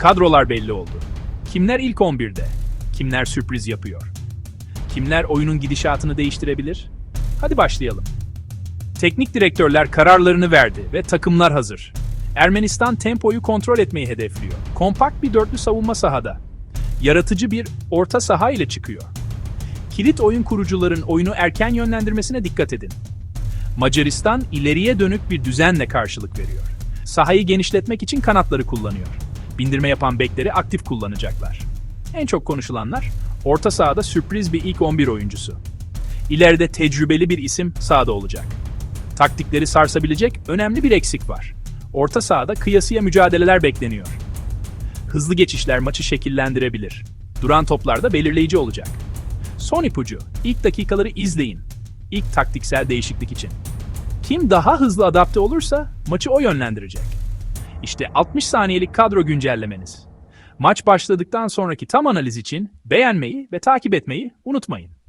Kadrolar belli oldu. Kimler ilk 11'de? Kimler sürpriz yapıyor? Kimler oyunun gidişatını değiştirebilir? Hadi başlayalım. Teknik direktörler kararlarını verdi ve takımlar hazır. Ermenistan tempoyu kontrol etmeyi hedefliyor. Kompakt bir dörtlü savunma sahada. Yaratıcı bir orta saha ile çıkıyor. Kilit oyun kurucuların oyunu erken yönlendirmesine dikkat edin. Macaristan ileriye dönük bir düzenle karşılık veriyor. Sahayı genişletmek için kanatları kullanıyor. Bindirme yapan bekleri aktif kullanacaklar. En çok konuşulanlar orta sahada sürpriz bir ilk 11 oyuncusu. İleride tecrübeli bir isim sahada olacak. Taktikleri sarsabilecek önemli bir eksik var. Orta sahada kıyasıya mücadeleler bekleniyor. Hızlı geçişler maçı şekillendirebilir. Duran toplar da belirleyici olacak. Son ipucu, ilk dakikaları izleyin. İlk taktiksel değişiklik için. Kim daha hızlı adapte olursa maçı o yönlendirecek. İşte 60 saniyelik kadro güncellemeniz. Maç başladıktan sonraki tam analiz için beğenmeyi ve takip etmeyi unutmayın.